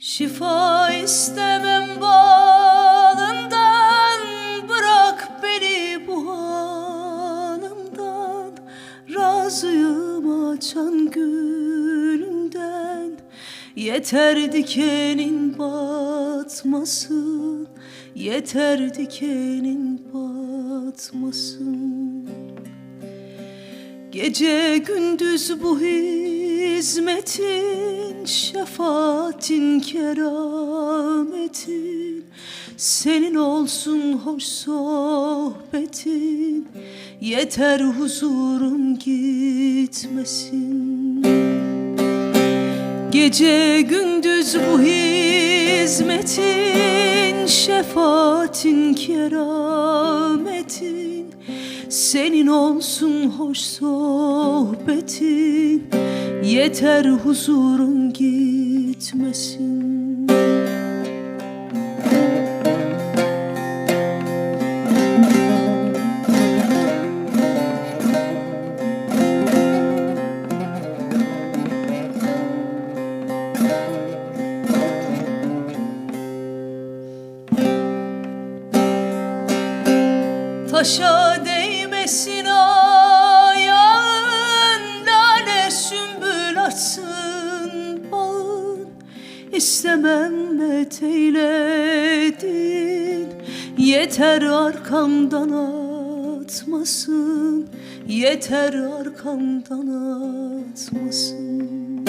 Şifa istemem balından Bırak beni bu halımdan. Razıyım açan gülünden Yeter dikenin batmasın. Yeter dikenin batmasın. Gece gündüz bu hizmetin Şefaatin kerametin Senin olsun hoş sohbetin Yeter huzurum gitmesin. Gece gündüz bu hizmetin Şefaatin kerametin Senin olsun hoş sohbetin Yeter huzurum gitmesin. Taşa değmesin İstemem met eyledin Yeter arkamdan atmasın. Yeter arkamdan atmasın.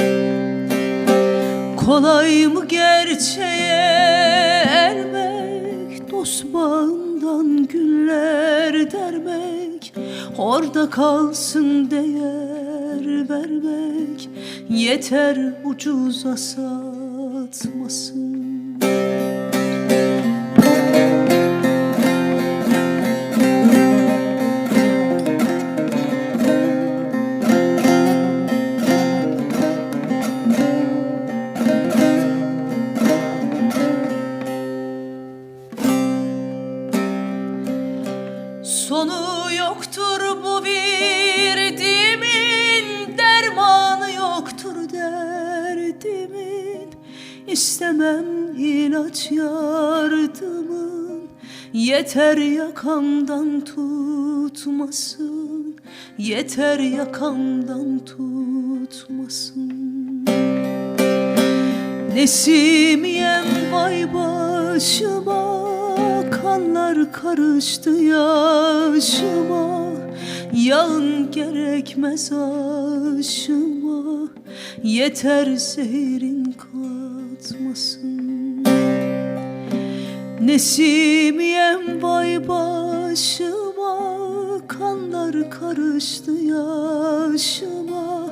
Kolay mı gerçeğe ermek? Dost bağından güller dermek. Orada kalsın değer vermek. Yeter ucuza satmasın Sonu yoktur bu virdimin Dermanı yoktur derdimin İstemem ilaç yardımın Yeter yakamdan tutmasın. Yeter yakamdan tutmasın. Nesimiyem vay başıma. Kanlar karıştı yaşıma. Yağın gerekmez aşıma. Yeter zehrin katmasın Nesimiyem vay başıma Kanlar karıştı yaşıma.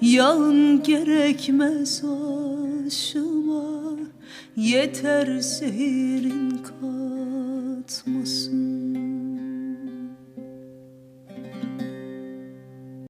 Yağın gerekmez aşıma Yeter zehrin katmasın